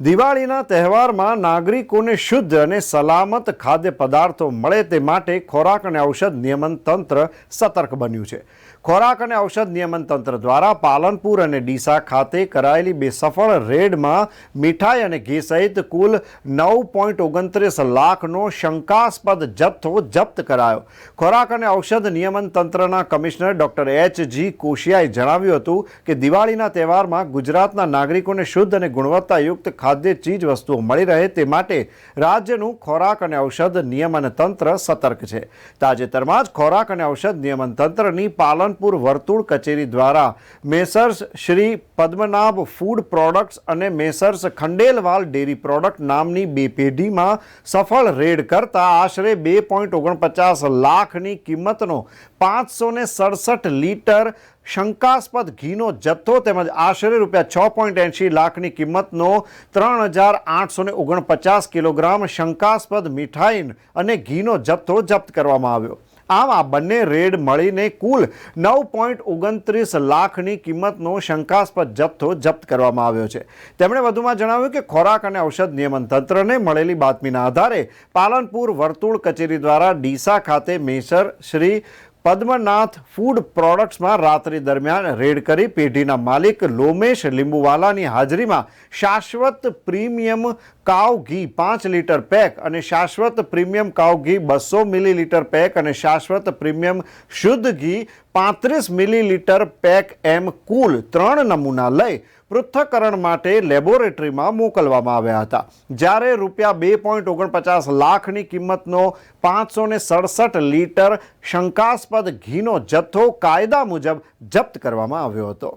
દિવાળીના તહેવારમાં નાગરિકોને શુદ્ધ અને સલામત ખાદ્ય પદાર્થો મળે તે માટે ખોરાક અને ઔષધ નિયમન તંત્ર સતર્ક બન્યું છે. ખોરાક અને ઔષધ નિયમન તંત્ર દ્વારા પાલનપુર અને ડીસા ખાતે કરાયેલી બે સફળ રેડમાં મીઠાઈ અને ઘી સહિત કુલ નવ પોઈન્ટ ઓગણત્રીસ લાખનો શંકાસ્પદ જથ્થો જપ્ત કરાયો. ખોરાક અને ઔષધ નિયમન તંત્રના કમિશનર ડોક્ટર એચ જી કોશિયાએ જણાવ્યું હતું કે દિવાળીના તહેવારમાં ગુજરાતના નાગરિકોને શુદ્ધ અને ગુણવત્તાયુક્ત ખાદ્ય ચીજ વસ્તુઓ મળી રહે તે માટે રાજ્યનું ખોરાક અને ઔષધ નિયમન તંત્ર સતર્ક છે. તાજેતરમાં જ ખોરાક અને ઔષધ નિયમન તંત્રની પાલનપુર વર્તુળ કચેરી દ્વારા messrs Shri Padmanabh food products અને મેસર્સ ખંડેલવાલ ડેરી પ્રોડક્ટ નામની બે પેઢીમાં સફળ રેડ કરતા આશરે બે પોઈન્ટ ઓગણપચાસ લાખની કિંમતનો પાંચસો ને સડસઠ લીટર શંકાસ્પદ ઘીનો જથ્થો તેમજ આશરે રૂપિયા છ પોઈન્ટ એંશી લાખની કિંમતનો ત્રણ હજાર આઠસો ઓગણપચાસ કિલોગ્રામ શંકાસ્પદ મીઠાઈ અને ઘીનો જથ્થો જપ્ત કરવામાં આવ્યો. આમ આ બંને રેડ મળીને કુલ નવ પોઈન્ટ ઓગણત્રીસ લાખની કિંમતનો શંકાસ્પદ જથ્થો જપ્ત કરવામાં આવ્યો છે. તેમણે વધુમાં જણાવ્યું કે ખોરાક અને ઔષધ નિયમન તંત્રને મળેલી બાતમીના આધારે પાલનપુર વર્તુળ કચેરી દ્વારા ડીસા ખાતે મેસર શ્રી પદ્મનાથ ફૂડ પ્રોડક્ટ્સમાં રાત્રિ દરમિયાન રેડ કરી પેઢીના માલિક લોમેશ લીંબુવાલાની હાજરીમાં શાશ્વત પ્રીમિયમ કાવ ઘી પાંચ લીટર પેક અને શાશ્વત પ્રીમિયમ કાવ ઘી બસો મિલીલીટર પેક અને શાશ્વત પ્રીમિયમ શુદ્ધ ઘી પાંત્રીસ મિલીલીટર પેક એમ કુલ ત્રણ નમૂના લઈ પૃથ્થકરણ માટે લેબોરેટરીમાં મોકલવામાં આવ્યા હતા. જ્યારે રૂપિયા બે પોઈન્ટ ઓગણપચાસ લાખની કિંમતનો પાંચસો ને સડસઠ લીટર શંકાસ્પદ ઘીનો જથ્થો કાયદા મુજબ જપ્ત કરવામાં આવ્યો હતો.